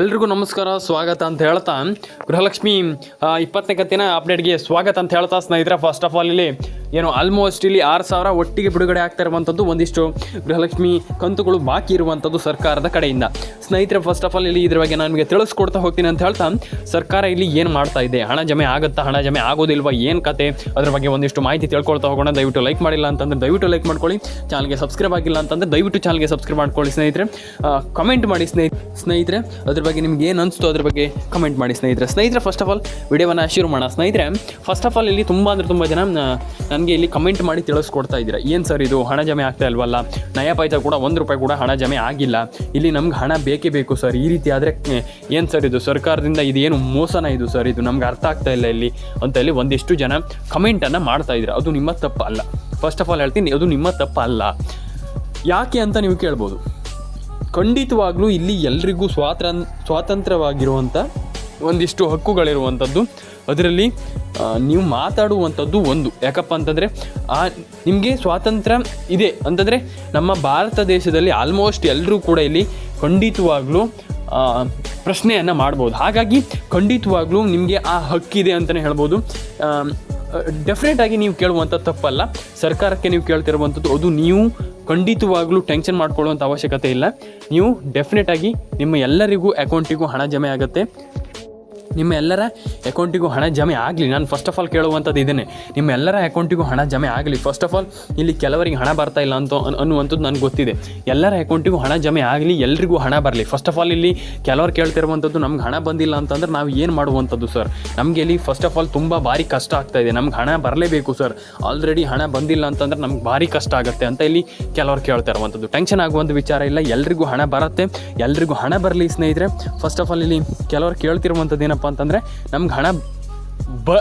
ಎಲ್ರಿಗೂ ನಮಸ್ಕಾರ, ಸ್ವಾಗತ ಅಂತ ಹೇಳ್ತಾ. ಗೃಹಲಕ್ಷ್ಮಿ ಇಪ್ಪತ್ತನೇ ಕತ್ತಿನ ಅಪ್ಡೇಟ್ಗೆ ಸ್ವಾಗತ ಅಂತ ಹೇಳ್ತಾ ಸ್ನೇಹಿತರೆ. ಫಸ್ಟ್ ಆಫ್ ಆಲ್ ಇಲ್ಲಿ ಏನು ಆಲ್ಮೋಸ್ಟ್ ಇಲ್ಲಿ ಆರು ಸಾವಿರ ಒಟ್ಟಿಗೆ ಬಿಡುಗಡೆ ಆಗ್ತಾ ಇರುವಂಥದ್ದು ಒಂದಿಷ್ಟು ಗೃಹಲಕ್ಷ್ಮಿ ಕಂತುಗಳು ಬಾಕಿ ಇರುವಂಥದ್ದು ಸರ್ಕಾರದ ಕಡೆಯಿಂದ. ಸ್ನೇಹಿತರೆ ಫಸ್ಟ್ ಆಫ್ ಆಲ್ ಇಲ್ಲಿ ಇದ್ರ ಬಗ್ಗೆ ನಾನು ನಿಮಗೆ ತಿಳಿಸ್ಕೊಡ್ತಾ ಹೋಗ್ತೀನಿ ಅಂತ ಹೇಳ್ತಾ, ಸರ್ಕಾರ ಇಲ್ಲಿ ಏನು ಮಾಡ್ತಾ ಇದೆ? ಹಣ ಜಮೆ ಆಗುತ್ತಾ, ಹಣ ಜಮೆ ಆಗೋದಿಲ್ವಾ, ಏನು ಕತೆ? ಅದ್ರ ಬಗ್ಗೆ ಒಂದಿಷ್ಟು ಮಾಹಿತಿ ತಿಳ್ಕೊಳ್ತಾ ಹೋಗೋಣ. ದಯವಿಟ್ಟು ಲೈಕ್ ಮಾಡಿಲ್ಲ ಅಂತಂದ್ರೆ ದಯವಿಟ್ಟು ಲೈಕ್ ಮಾಡ್ಕೊಳ್ಳಿ. ಚಾನಲ್ಗೆ ಸಬ್ಸ್ಕ್ರೈಬ್ ಆಗಿಲ್ಲ ಅಂತಂದ್ರೆ ದಯವಿಟ್ಟು ಚಾನಲ್ಗೆ ಸಬ್ಸ್ಕ್ರೈಬ್ ಮಾಡ್ಕೊಳ್ಳಿ ಸ್ನೇಹಿತರೆ. ಕಮೆಂಟ್ ಮಾಡಿ ಸ್ನೇಹಿತ ಸ್ನೇಹಿತರೆ, ಅದ್ರ ಬಗ್ಗೆ ನಿಮ್ಗೆ ಏನು ಅನಿಸ್ತು ಅದ್ರ ಬಗ್ಗೆ ಕಮೆಂಟ್ ಮಾಡಿ ಸ್ನೇಹಿತರೆ. ಸ್ನೇಹಿತರೆ ಫಸ್ಟ್ ಆಫ್ ಆಲ್ ವಿಡಿಯೋವನ್ನು ಶುರು ಮಾಡೋಣ. ಸ್ನೇಹಿತರೆ ಫಸ್ಟ್ ಆಫ್ ಆಲ್ ಇಲ್ಲಿ ತುಂಬ ಅಂದರೆ ತುಂಬ ಜನ ನನಗೆ ಇಲ್ಲಿ ಕಮೆಂಟ್ ಮಾಡಿ ತಿಳಿಸ್ಕೊಡ್ತಾ ಇದ್ದೀರಾ. ಏನು ಸರ್ ಇದು? ಹಣ ಜಮೆ ಆಗ್ತಾ ಇಲ್ವಲ್ಲ? ನಯ ಕೂಡ ಒಂದು ರೂಪಾಯಿ ಕೂಡ ಹಣ ಜಮೆ ಆಗಿಲ್ಲ. ಇಲ್ಲಿ ನಮ್ಗೆ ಹಣ ಬೇಕೇ ಬೇಕು ಸರ್ ಈ ರೀತಿ ಆದರೆ ಏನು ಸರ್ ಇದು? ಸರ್ಕಾರದಿಂದ ಇದೇನು ಮೋಸನ ಇದು ಸರ್ ಇದು ನಮ್ಗೆ ಅರ್ಥ ಆಗ್ತಾ ಇಲ್ಲ ಇಲ್ಲಿ ಅಂತ ಹೇಳಿ ಒಂದಿಷ್ಟು ಜನ ಕಮೆಂಟನ್ನು ಮಾಡ್ತಾ ಇದ್ದೀರಾ. ಅದು ನಿಮ್ಮ ತಪ್ಪು ಅಲ್ಲ ಫಸ್ಟ್ ಆಫ್ ಆಲ್ ಹೇಳ್ತೀನಿ, ಅದು ನಿಮ್ಮ ತಪ್ಪು ಅಲ್ಲ ಯಾಕೆ ಅಂತ ನೀವು ಕೇಳ್ಬೋದು. ಖಂಡಿತವಾಗ್ಲೂ ಇಲ್ಲಿ ಎಲ್ರಿಗೂ ಸ್ವಾತಂತ್ರ್ಯ ಸ್ವಾತಂತ್ರ್ಯವಾಗಿರುವಂಥ ಒಂದಿಷ್ಟು ಹಕ್ಕುಗಳಿರುವಂಥದ್ದು. ಅದರಲ್ಲಿ ನೀವು ಮಾತಾಡುವಂಥದ್ದು ಒಂದು. ಯಾಕಪ್ಪ ಅಂತಂದರೆ, ಆ, ನಿಮಗೆ ಸ್ವಾತಂತ್ರ್ಯ ಇದೆ ಅಂತಂದರೆ, ನಮ್ಮ ಭಾರತ ದೇಶದಲ್ಲಿ ಆಲ್ಮೋಸ್ಟ್ ಎಲ್ಲರೂ ಕೂಡ ಇಲ್ಲಿ ಖಂಡಿತವಾಗ್ಲೂ ಪ್ರಶ್ನೆಯನ್ನು ಮಾಡ್ಬೋದು. ಹಾಗಾಗಿ, ಖಂಡಿತವಾಗ್ಲೂ ನಿಮಗೆ ಆ ಹಕ್ಕಿದೆ ಅಂತಲೇ ಹೇಳ್ಬೋದು. ಡೆಫಿನೆಟಾಗಿ ನೀವು ಕೇಳುವಂಥ ತಪ್ಪಲ್ಲ. ಸರ್ಕಾರಕ್ಕೆ ನೀವು ಕೇಳ್ತಿರುವಂಥದ್ದು ಅದು ನೀವು ಖಂಡಿತವಾಗ್ಲೂ ಟೆನ್ಷನ್ ಮಾಡ್ಕೊಳ್ಳುವಂಥ ಅವಶ್ಯಕತೆ ಇಲ್ಲ. ನೀವು ಡೆಫಿನೆಟಾಗಿ ನಿಮ್ಮ ಎಲ್ಲರಿಗೂ ಅಕೌಂಟಿಗೂ ಹಣ ಜಮೆ ಆಗುತ್ತೆ. ನಿಮ್ಮ ಎಲ್ಲರ ಅಕೌಂಟಿಗೂ ಹಣ ಜಮೆ ಆಗಲಿ. ನಾನು ಫಸ್ಟ್ ಆಫ್ ಆಲ್ ಕೇಳುವಂಥದ್ದು ಇದೇನೆ ನಿಮ್ಮ ಎಲ್ಲರ ಅಕೌಂಟಿಗೂ ಹಣ ಜಮೆ ಆಗಲಿ. ಫಸ್ಟ್ ಆಫ್ ಆಲ್ ಇಲ್ಲಿ ಕೆಲವರಿಗೆ ಹಣ ಬರ್ತಾ ಇಲ್ಲ ಅಂತ ಅನ್- ಅನ್ನುವಂಥದ್ದು ನನಗೆ ಗೊತ್ತಿದೆ. ಎಲ್ಲರ ಅಕೌಂಟಿಗೂ ಹಣ ಜಮೆ ಆಗಲಿ, ಎಲ್ರಿಗೂ ಹಣ ಬರಲಿ. ಫಸ್ಟ್ ಆಫ್ ಆಲ್ ಇಲ್ಲಿ ಕೆಲವರು ಕೇಳ್ತಿರುವಂಥದ್ದು ನಮ್ಗೆ ಹಣ ಬಂದಿಲ್ಲ ಅಂತಂದ್ರೆ ನಾವು ಏನು ಮಾಡುವಂಥದ್ದು ಸರ್ ನಮಗೆ ಇಲ್ಲಿ ಫಸ್ಟ್ ಆಫ್ ಆಲ್ ತುಂಬ ಭಾರಿ ಕಷ್ಟ ಆಗ್ತಾ ಇದೆ. ನಮ್ಗೆ ಹಣ ಬರಲೇಬೇಕು ಸರ್ ಆಲ್ರೆಡಿ ಹಣ ಬಂದಿಲ್ಲ ಅಂತಂದ್ರೆ ನಮ್ಗೆ ಭಾರಿ ಕಷ್ಟ ಆಗುತ್ತೆ ಅಂತ ಇಲ್ಲಿ ಕೆಲವರು ಕೇಳ್ತಾ ಇರುವಂಥದ್ದು. ಟೆನ್ಷನ್ ಆಗುವಂಥ ವಿಚಾರ ಇಲ್ಲ. ಎಲ್ರಿಗೂ ಹಣ ಬರುತ್ತೆ. ಎಲ್ರಿಗೂ ಹಣ ಬರಲಿ, ಸ್ನೇಹಿತರೆ. ಫಸ್ಟ್ ಆಫ್ ಆಲ್ ಇಲ್ಲಿ ಕೆಲವರು ಕೇಳ್ತಿರುವಂಥದ್ದು ಏನಪ್ಪ ಅಂತಂದರೆ ನಮ್ಗೆ ಹಣ ಬ,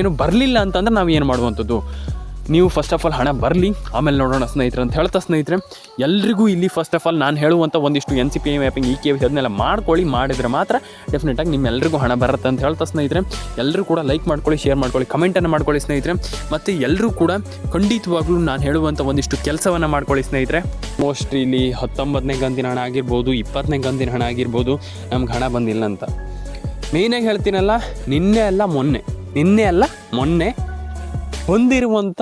ಏನು ಬರಲಿಲ್ಲ ಅಂತಂದ್ರೆ ನಾವು ಏನು ಮಾಡುವಂಥದ್ದು? ನೀವು ಫಸ್ಟ್ ಆಫ್ ಆಲ್ ಹಣ ಬರಲಿ, ಆಮೇಲೆ ನೋಡೋಣ ಸ್ನೇಹಿತರೆ ಅಂತ ಹೇಳ್ತಾ ಸ್ನೇಹಿತರೆ, ಎಲ್ರಿಗೂ ಇಲ್ಲಿ ಫಸ್ಟ್ ಆಫ್ ಆಲ್ ನಾನು ಹೇಳುವಂಥ ಒಂದಿಷ್ಟು ಎನ್ ಸಿ ಪಿ ಮ್ಯಾಪಿಂಗ್ ಈ ಕೆ ಅದನ್ನೆಲ್ಲ ಮಾಡ್ಕೊಳ್ಳಿ, ಮಾಡಿದರೆ ಮಾತ್ರ ಡೆಫಿನೆಟಾಗಿ ನಿಮ್ಮೆಲ್ಲರಿಗೂ ಹಣ ಬರುತ್ತೆ ಅಂತ ಹೇಳ್ತಾ ಸ್ನೇಹಿತರೆ. ಎಲ್ಲರೂ ಕೂಡ ಲೈಕ್ ಮಾಡ್ಕೊಳ್ಳಿ ಶೇರ್ ಮಾಡ್ಕೊಳ್ಳಿ ಕಮೆಂಟನ್ನು ಮಾಡ್ಕೊಳ್ಳಿ ಸ್ನೇಹಿತರೆ. ಮತ್ತು ಎಲ್ಲರೂ ಕೂಡ ಖಂಡಿತವಾಗ್ಲೂ ನಾನು ಹೇಳುವಂಥ ಒಂದಿಷ್ಟು ಕೆಲಸವನ್ನು ಮಾಡ್ಕೊಳ್ಳಿ ಸ್ನೇಹಿತರೆ. ಮೋಸ್ಟ್ ಇಲ್ಲಿ ಹತ್ತೊಂಬತ್ತನೇ ಗಂದಿನ ಹಣ ಆಗಿರ್ಬೋದು, ಇಪ್ಪತ್ತನೇ ಗಂದಿನ ಹಣ ಆಗಿರ್ಬೋದು, ನಮ್ಗೆ ಹಣ ಬಂದಿಲ್ಲ ಅಂತ. ಮೇಯ್ನಾಗಿ ಹೇಳ್ತೀನಲ್ಲ? ನಿನ್ನೆ ಅಲ್ಲ ಮೊನ್ನೆ. ನಿನ್ನೆ ಅಲ್ಲ ಮೊನ್ನೆ ಹೊಂದಿರುವಂಥ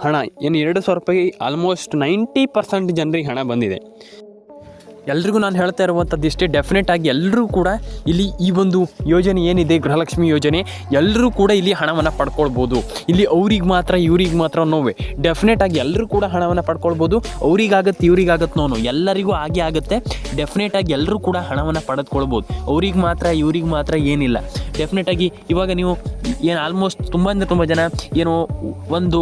ಹಣ. ಏನು, ಎರಡು ಸಾವಿರ ರೂಪಾಯಿ ಆಲ್ಮೋಸ್ಟ್ ನೈಂಟಿ ಪರ್ಸೆಂಟ್ ಜನರಿಗೆ ಹಣ ಬಂದಿದೆ. ಎಲ್ರಿಗೂ ನಾನು ಹೇಳ್ತಾ ಇರುವಂಥದ್ದು ಇಷ್ಟೇ. ಡೆಫಿನೆಟ್ ಆಗಿ ಎಲ್ಲರೂ ಕೂಡ ಇಲ್ಲಿ ಈ ಒಂದು ಯೋಜನೆ ಏನಿದೆ, ಗೃಹಲಕ್ಷ್ಮಿ ಯೋಜನೆ ಎಲ್ಲರೂ ಕೂಡ ಇಲ್ಲಿ ಹಣವನ್ನು ಪಡ್ಕೊಳ್ಬೋದು. ಇಲ್ಲಿ ಅವ್ರಿಗೆ ಮಾತ್ರ, ಇವ್ರಿಗೆ ಮಾತ್ರ ನೋವೆ. ಡೆಫಿನೆಟ್ ಆಗಿ ಎಲ್ಲರೂ ಕೂಡ ಹಣವನ್ನು ಪಡ್ಕೊಳ್ಬೋದು. ಅವ್ರಿಗಾಗತ್ತೆ, ಇವ್ರಿಗಾಗತ್ತೆ ನೋನು ಎಲ್ಲರಿಗೂ ಹಾಗೆ ಆಗುತ್ತೆ. ಡೆಫಿನೆಟ್ ಆಗಿ ಎಲ್ಲರೂ ಕೂಡ ಹಣವನ್ನು ಪಡೆದುಕೊಳ್ಬೋದು. ಅವ್ರಿಗೆ ಮಾತ್ರ, ಇವ್ರಿಗೆ ಮಾತ್ರ ಏನಿಲ್ಲ. ಡೆಫಿನೆಟ್ ಆಗಿ ಇವಾಗ ನೀವು ಏನು ಆಲ್ಮೋಸ್ಟ್ ತುಂಬ ಅಂದರೆ ತುಂಬ ಜನ ಏನು ಒಂದು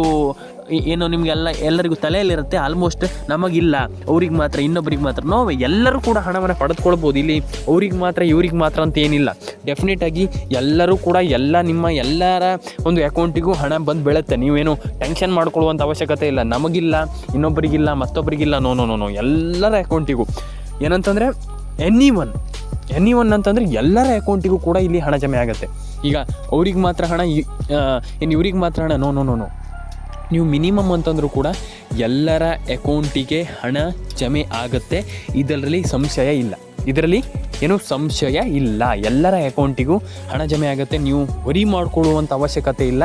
ಏನು ನಿಮಗೆಲ್ಲ ಎಲ್ಲರಿಗೂ ತಲೆಯಲ್ಲಿರುತ್ತೆ? ಆಲ್ಮೋಸ್ಟ್ ನಮಗಿಲ್ಲ. ಅವ್ರಿಗೆ ಮಾತ್ರ, ಇನ್ನೊಬ್ರಿಗೆ ಮಾತ್ರ. ನೋವೆ ಎಲ್ಲರೂ ಕೂಡ ಹಣವನ್ನು ಪಡೆದುಕೊಳ್ಬೋದು. ಇಲ್ಲಿ ಅವ್ರಿಗೆ ಮಾತ್ರ, ಇವ್ರಿಗೆ ಮಾತ್ರ ಅಂತ ಏನಿಲ್ಲ. ಡೆಫಿನೆಟ್ ಆಗಿ ಎಲ್ಲರೂ ಕೂಡ ಎಲ್ಲ ನಿಮ್ಮ ಎಲ್ಲರ ಒಂದು ಅಕೌಂಟಿಗೂ ಹಣ ಬಂದು ಬೀಳುತ್ತೆ ನೀವೇನು ಟೆನ್ಷನ್ ಮಾಡ್ಕೊಳ್ಳುವಂಥ ಅವಶ್ಯಕತೆ ಇಲ್ಲ. ನಮಗಿಲ್ಲ ಇನ್ನೊಬ್ಬರಿಗಿಲ್ಲ ಮತ್ತೊಬ್ಬರಿಗಿಲ್ಲ ನೋ ನೋ ನೋ ನೋ ಎಲ್ಲರ ಅಕೌಂಟಿಗೂ ಏನಂತಂದರೆ ಎನಿ ಒನ್ ಎನಿ ಒನ್ ಅಂತಂದರೆ ಎಲ್ಲರ ಅಕೌಂಟಿಗೂ ಕೂಡ ಇಲ್ಲಿ ಹಣ ಜಮೆ ಆಗುತ್ತೆ. ಈಗ ಅವ್ರಿಗೆ ಮಾತ್ರ ಹಣ ಇನ್ನು ಇವ್ರಿಗೆ ಮಾತ್ರ ಹಣ. ನೋ ನೋ ನೋ ನೋ ನೀವು ಮಿನಿಮಮ್ ಅಂತಂದರೂ ಕೂಡ ಎಲ್ಲರ ಅಕೌಂಟಿಗೆ ಹಣ ಜಮೆ ಆಗುತ್ತೆ. ಇದರಲ್ಲಿ ಸಂಶಯ ಇಲ್ಲ. ಇದರಲ್ಲಿ ಏನು ಸಂಶಯ ಇಲ್ಲ. ಎಲ್ಲರ ಅಕೌಂಟಿಗೂ ಹಣ ಜಮೆ ಆಗುತ್ತೆ. ನೀವು ವರಿ ಮಾಡಿಕೊಳ್ಳುವಂಥ ಅವಶ್ಯಕತೆ ಇಲ್ಲ.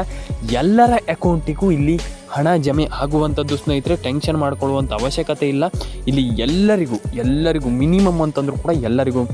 ಎಲ್ಲರ ಅಕೌಂಟಿಗೂ ಇಲ್ಲಿ ಹಣ ಜಮೆ ಆಗುವಂಥದ್ದು ಸ್ನೇಹಿತರೆ, ಟೆನ್ಷನ್ ಮಾಡ್ಕೊಳ್ಳುವಂಥ ಅವಶ್ಯಕತೆ ಇಲ್ಲ. ಇಲ್ಲಿ ಎಲ್ಲರಿಗೂ ಎಲ್ಲರಿಗೂ, ಮಿನಿಮಮ್ ಅಂತಂದರೂ ಕೂಡ ಎಲ್ಲರಿಗೂ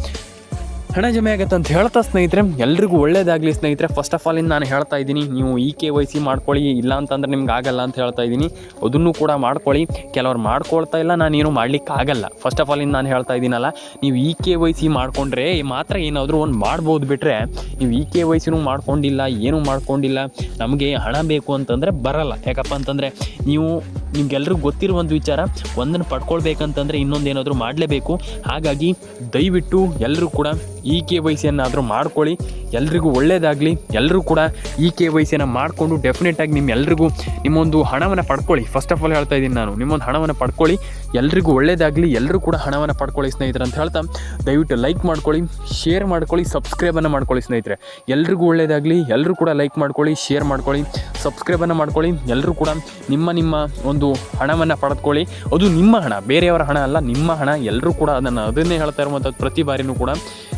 ಹಣ ಜಮೆ ಆಗುತ್ತೆ ಅಂತ ಹೇಳ್ತಾ ಸ್ನೇಹಿತರೆ, ಎಲ್ರಿಗೂ ಒಳ್ಳೇದಾಗಲಿ ಸ್ನೇಹಿತರೆ. ಫಸ್ಟ್ ಆಫ್ ಆಲ್ ಇನ್ನು ನಾನು ಹೇಳ್ತಾ ಇದ್ದೀನಿ, ನೀವು ಇ ಕೆ ವೈ ಸಿ ಮಾಡ್ಕೊಳ್ಳಿ, ಇಲ್ಲ ಅಂತಂದ್ರೆ ನಿಮ್ಗೆ ಆಗಲ್ಲ ಅಂತ ಹೇಳ್ತಾ ಇದ್ದೀನಿ. ಅದನ್ನು ಕೂಡ ಮಾಡ್ಕೊಳ್ಳಿ. ಕೆಲವ್ರು ಮಾಡ್ಕೊಳ್ತಾ ಇಲ್ಲ, ನಾನೇನು ಮಾಡ್ಲಿಕ್ಕೆ ಆಗಲ್ಲ. ಫಸ್ಟ್ ಆಫ್ ಆಲ್ ಇನ್ನು ನಾನು ಹೇಳ್ತಾ ಇದ್ದೀನಲ್ಲ, ನೀವು ಇ ಕೆ ವೈ ಸಿ ಮಾಡ್ಕೊಂಡ್ರೆ ಮಾತ್ರ ಏನಾದರೂ ಒಂದು ಮಾಡ್ಬೋದು ಬಿಟ್ಟರೆ ನೀವು ಇ ಕೆ ವೈ ಸಿನೂ ಮಾಡ್ಕೊಂಡಿಲ್ಲ, ಏನೂ ಮಾಡ್ಕೊಂಡಿಲ್ಲ, ನಮಗೆ ಹಣ ಬೇಕು ಅಂತಂದರೆ ಬರಲ್ಲ. ಯಾಕಪ್ಪ ಅಂತಂದರೆ, ನೀವು ನಿಮ್ಗೆಲ್ರಿಗೂ ಗೊತ್ತಿರೋ ಒಂದು ವಿಚಾರ, ಒಂದನ್ನು ಪಡ್ಕೊಳ್ಬೇಕಂತಂದರೆ ಇನ್ನೊಂದು ಏನಾದರೂ ಮಾಡಲೇಬೇಕು. ಹಾಗಾಗಿ ದಯವಿಟ್ಟು ಎಲ್ಲರೂ ಕೂಡ ಇ ಕೆ ವೈ ಸಿಯನ್ನಾದರೂ ಮಾಡ್ಕೊಳ್ಳಿ. ಎಲ್ರಿಗೂ ಒಳ್ಳೆಯದಾಗಲಿ ಎಲ್ಲರೂ ಕೂಡ ಇ ಕೆ ವೈ ಸಿಯನ್ನು ಮಾಡಿಕೊಂಡು ಡೆಫಿನೆಟಾಗಿ ನಿಮ್ಮ ಎಲ್ರಿಗೂ ನಿಮ್ಮೊಂದು ಹಣವನ್ನು ಪಡ್ಕೊಳ್ಳಿ. ಫಸ್ಟ್ ಆಫ್ ಆಲ್ ಹೇಳ್ತಾ ಇದ್ದೀನಿ ನಾನು, ನಿಮ್ಮೊಂದು ಹಣವನ್ನು ಪಡ್ಕೊಳ್ಳಿ. ಎಲ್ರಿಗೂ ಒಳ್ಳೆಯದಾಗಲಿ ಎಲ್ಲರೂ ಕೂಡ ಹಣವನ್ನು ಪಡ್ಕೊಳ್ಳಿ ಸ್ನೇಹಿತರೆ ಅಂತ ಹೇಳ್ತಾ, ದಯವಿಟ್ಟು ಲೈಕ್ ಮಾಡ್ಕೊಳ್ಳಿ ಶೇರ್ ಮಾಡ್ಕೊಳ್ಳಿ ಸಬ್ಸ್ಕ್ರೈಬನ್ನು ಮಾಡ್ಕೊಳ್ಳಿ ಸ್ನೇಹಿತರೆ. ಎಲ್ರಿಗೂ ಒಳ್ಳೆಯದಾಗಲಿ ಎಲ್ಲರೂ ಕೂಡ ಲೈಕ್ ಮಾಡ್ಕೊಳ್ಳಿ ಶೇರ್ ಮಾಡ್ಕೊಳ್ಳಿ ಸಬ್ಸ್ಕ್ರೈಬನ್ನು ಮಾಡ್ಕೊಳ್ಳಿ. ಎಲ್ಲರೂ ಕೂಡ ನಿಮ್ಮ ನಿಮ್ಮ ಒಂದು ಹಣವನ್ನು ಪಡೆದುಕೊಳ್ಳಿ. ಅದು ನಿಮ್ಮ ಹಣ, ಬೇರೆಯವರ ಹಣ ಅಲ್ಲ, ನಿಮ್ಮ ಹಣ. ಎಲ್ಲರೂ ಕೂಡ ಅದನ್ನು ಅದನ್ನೇ ಹೇಳ್ತಾ ಇರುವಂಥದ್ದು ಪ್ರತಿ ಬಾರಿನೂ ಕೂಡ.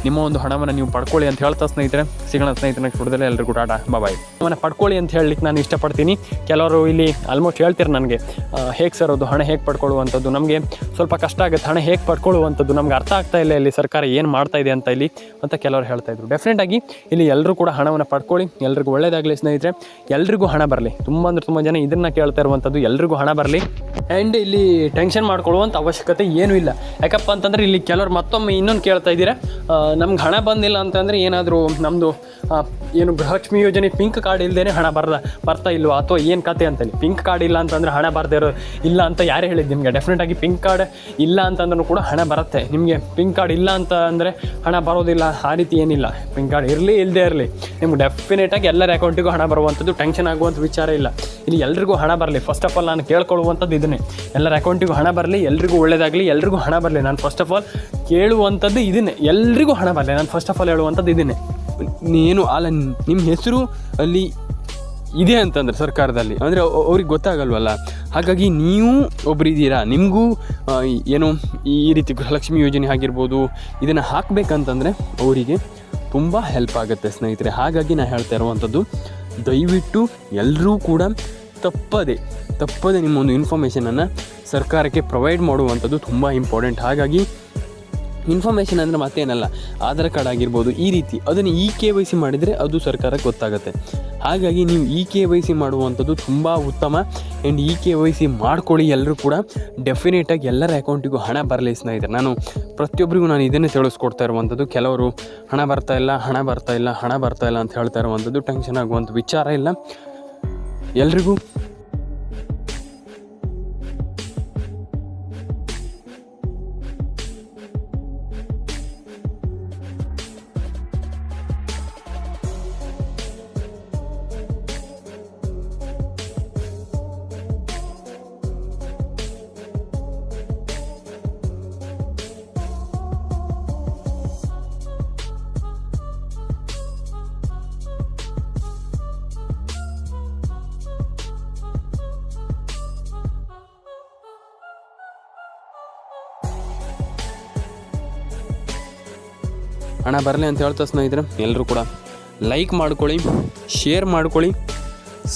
ನಿಮ್ಮ ಒಂದು ಹಣವನ್ನು ನೀವು ಪಡ್ಕೊಳ್ಳಿ ಅಂತ ಹೇಳ್ತಾ ಸ್ನೇಹಿತರೆ. ಸಿಗೋಣ ಸ್ನೇಹಿತರ ನೆಕ್ಸ್ಟ್ ಎಲ್ಲರಿಗೂ ಟಾಟಾ. ಬಾಯ್ ಅವನ್ನ ಪಡ್ಕೊಳ್ಳಿ ಅಂತ ಹೇಳಲಿಕ್ಕೆ ನಾನು ಇಷ್ಟಪಡ್ತೀನಿ. ಕೆಲವರು ಇಲ್ಲಿ ಆಲ್ಮೋಸ್ಟ್ ಹೇಳ್ತಾರೆ ನನಗೆ ಹೇಗೆ ಸರ್ ಅದು ಹಣ ಹೇಗೆ ಪಡ್ಕೊಳ್ಳುವಂಥದ್ದು? ನಮಗೆ ಸ್ವಲ್ಪ ಕಷ್ಟ ಆಗುತ್ತೆ. ಹಣ ಹೇಗೆ ಪಡ್ಕೊಳ್ಳುವಂಥದ್ದು? ನಮ್ಗೆ ಅರ್ಥ ಆಗ್ತಾ ಇಲ್ಲ ಇಲ್ಲಿ ಸರ್ಕಾರ ಏನು ಮಾಡ್ತಾ ಇದೆ ಅಂತ ಇಲ್ಲಿ ಅಂತ ಕೆಲವರು ಹೇಳ್ತಾ ಇದ್ರು. ಡೆಫಿನೆಟ್ ಆಗಿ ಇಲ್ಲಿ ಎಲ್ಲರೂ ಕೂಡ ಹಣವನ್ನು ಪಡ್ಕೊಳ್ಳಿ. ಎಲ್ರಿಗೂ ಒಳ್ಳೇದಾಗಲಿ ಸ್ನೇಹಿತರೆ. ಎಲ್ರಿಗೂ ಹಣ ಬರಲಿ. ತುಂಬ ಅಂದ್ರೆ ತುಂಬ ಜನ ಇದನ್ನು ಕೇಳ್ತಾ ಇರುವಂಥದ್ದು. ಎಲ್ರಿಗೂ ಹಣ ಬರಲಿ. ಆ್ಯಂಡ್ ಇಲ್ಲಿ ಟೆನ್ಷನ್ ಮಾಡ್ಕೊಳ್ಳುವಂಥ ಅವಶ್ಯಕತೆ ಏನೂ ಇಲ್ಲ. ಯಾಕಪ್ಪ ಅಂತಂದರೆ ಇಲ್ಲಿ ಕೆಲವರು ಮತ್ತೊಮ್ಮೆ ಇನ್ನೊಂದು ಕೇಳ್ತಾ ಇದ್ದೀರಾ? ನಮ್ಗೆ ಹಣ ಬಂದಿಲ್ಲ ಅಂತಂದರೆ ಏನಾದರೂ ನಮ್ಮದು ಏನು ಗೃಹಲಕ್ಷ್ಮಿ ಯೋಜನೆ ಪಿಂಕ್ ಕಾರ್ಡ್ ಇಲ್ಲದೇ ಹಣ ಬರ್ದ, ಬರ್ತಾ ಇಲ್ವಾ? ಅಥವಾ ಏನು ಕತೆ ಅಂತೇಳಿ? ಪಿಂಕ್ ಕಾರ್ಡ್ ಇಲ್ಲ ಅಂತಂದರೆ ಹಣ ಬರದೇ ಇರೋ ಇಲ್ಲ ಅಂತ ಯಾರೇ ಹೇಳಿದ್ದು ನಿಮಗೆ ಡೆಫಿನೆಟಾಗಿ ಪಿಂಕ್ ಕಾರ್ಡ್ ಇಲ್ಲ ಅಂತಂದ್ರೂ ಕೂಡ ಹಣ ಬರುತ್ತೆ. ನಿಮಗೆ ಪಿಂಕ್ ಕಾರ್ಡ್ ಇಲ್ಲ ಅಂತ ಅಂದರೆ ಹಣ ಬರೋದಿಲ್ಲ, ಆ ರೀತಿ ಏನಿಲ್ಲ. ಪಿಂಕ್ ಕಾರ್ಡ್ ಇರಲಿ ಇಲ್ಲದೇ ಇರಲಿ. ನಿಮ್ಗೆ ಡೆಫಿನೆಟಾಗಿ ಎಲ್ಲರ ಅಕೌಂಟಿಗೂ ಹಣ ಬರುವಂಥದ್ದು ಟೆನ್ಷನ್ ಆಗುವಂಥ ವಿಚಾರ ಇಲ್ಲ. ಇಲ್ಲಿ ಎಲ್ರಿಗೂ ಹಣ ಬರಲಿ. ಫಸ್ಟ್ ಆಫ್ ಆಲ್ ನಾನು ಕೇಳ್ಕೊಳ್ಳುವಂಥದ್ದು ಇದನ್ನೇ. ಎಲ್ಲರ ಅಕೌಂಟಿಗೂ ಹಣ ಬರಲಿ, ಎಲ್ರಿಗೂ ಒಳ್ಳೇದಾಗಲಿ, ಎಲ್ರಿಗೂ ಹಣ ಬರಲಿ. ನಾನು ಫಸ್ಟ್ ಆಫ್ ಆಲ್ ಕೇಳುವಂಥದ್ದು ಇದನ್ನೇ. ಎಲ್ರಿಗೂ ಹಣ ಬರಲಿ. ನಾನು ಫಸ್ಟ್ ಆಫ್ ಆಲ್ ಹೇಳುವಂಥದ್ದು ಇದನ್ನೇ. ನೀನು ಅಲ್ಲ ನಿಮ್ಮ ಹೆಸರು ಅಲ್ಲಿ ಇದೆ ಅಂತಂದ್ರೆ ಸರ್ಕಾರದಲ್ಲಿ. ಅಂದರೆ ಅವ್ರಿಗೆ ಗೊತ್ತಾಗಲ್ವಲ್ಲ? ಹಾಗಾಗಿ ನೀವು ಒಬ್ಬರಿದ್ದೀರಾ ನಿಮಗೂ ಏನು ಈ ರೀತಿ ಗೃಹಲಕ್ಷ್ಮಿ ಯೋಜನೆ ಆಗಿರ್ಬೋದು, ಇದನ್ನು ಹಾಕಬೇಕಂತಂದರೆ ಅವರಿಗೆ ತುಂಬ ಹೆಲ್ಪ್ ಆಗುತ್ತೆ ಸ್ನೇಹಿತರೆ. ಹಾಗಾಗಿ ನಾನು ಹೇಳ್ತಾ ಇರುವಂಥದ್ದು, ದಯವಿಟ್ಟು ಎಲ್ಲರೂ ಕೂಡ ತಪ್ಪದೆ ತಪ್ಪದೆ ನಿಮ್ಮ ಒಂದು ಇನ್ಫಾರ್ಮೇಷನನ್ನು ಸರ್ಕಾರಕ್ಕೆ ಪ್ರೊವೈಡ್ ಮಾಡುವಂಥದ್ದು ತುಂಬ ಇಂಪಾರ್ಟೆಂಟ್ ಹಾಗಾಗಿ ಇನ್ಫಾರ್ಮೇಷನ್ ಅಂದರೆ ಮತ್ತೇನಲ್ಲ ಆಧಾರ್ ಕಾರ್ಡ್ ಆಗಿರ್ಬೋದು, ಈ ರೀತಿ. ಅದನ್ನು ಇ ಕೆ ವೈ ಸಿ ಮಾಡಿದರೆ ಅದು ಸರ್ಕಾರಕ್ಕೆ ಗೊತ್ತಾಗುತ್ತೆ. ಹಾಗಾಗಿ ನೀವು ಇ ಕೆ ವೈ ಸಿ ಮಾಡುವಂಥದ್ದು ತುಂಬ ಉತ್ತಮ. And E K Y C ಮಾಡ್ಕೊಳ್ಳಿ ಎಲ್ಲರೂ ಕೂಡ. ಡೆಫಿನೆಟಾಗಿ ಎಲ್ಲರ ಅಕೌಂಟಿಗೂ ಹಣ ಬರಲಿ ಸ್ನೇಹಿತರೆ. ನಾನು ಪ್ರತಿಯೊಬ್ಬರಿಗೂ ನಾನು ಇದನ್ನೇ ತಿಳಿಸ್ಕೊಡ್ತಾ ಇರುವಂಥದ್ದು. ಕೆಲವರು ಹಣ ಬರ್ತಾ ಇಲ್ಲ, ಹಣ ಬರ್ತಾ ಇಲ್ಲ, ಹಣ ಬರ್ತಾ ಇಲ್ಲ ಅಂತ ಹೇಳ್ತಾ ಇರುವಂಥದ್ದು. ಟೆನ್ಷನ್ ಆಗುವಂಥ ವಿಚಾರ ಇಲ್ಲ. ಎಲ್ರಿಗೂ ಹಣ ಬರಲಿ ಅಂತ ಹೇಳ್ತಾ ಸ್ನೇಹಿತರೆ ಎಲ್ಲರೂ ಕೂಡ ಲೈಕ್ ಮಾಡ್ಕೊಳ್ಳಿ ಶೇರ್ ಮಾಡ್ಕೊಳ್ಳಿ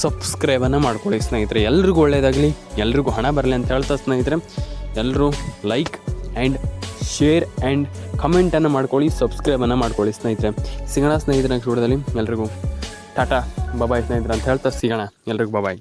ಸಬ್ಸ್ಕ್ರೈಬನ್ನು ಮಾಡ್ಕೊಳ್ಳಿ ಸ್ನೇಹಿತರೆ. ಎಲ್ರಿಗೂ ಒಳ್ಳೆಯದಾಗಲಿ ಎಲ್ರಿಗೂ ಹಣ ಬರಲಿ ಅಂತ ಹೇಳ್ತಾ ಸ್ನೇಹಿತರೆ. ಎಲ್ಲರೂ ಲೈಕ್ ಆ್ಯಂಡ್ ಶೇರ್ ಆ್ಯಂಡ್ ಕಮೆಂಟನ್ನು ಮಾಡ್ಕೊಳ್ಳಿ ಸಬ್ಸ್ಕ್ರೈಬನ್ನು ಮಾಡ್ಕೊಳ್ಳಿ ಸ್ನೇಹಿತರೆ. ಸಿಗೋಣ ಸ್ನೇಹಿತರ ನೆಕ್ಸ್ಟ್ ವಿಡಿಯೋದಲ್ಲಿ. ಎಲ್ರಿಗೂ ಟಾಟಾ ಬಬಾಯ್ ಸ್ನೇಹಿತರೆ ಅಂತ ಹೇಳ್ತಾ ಸಿಗೋಣ. ಎಲ್ರಿಗೂ ಬಬಾಯ್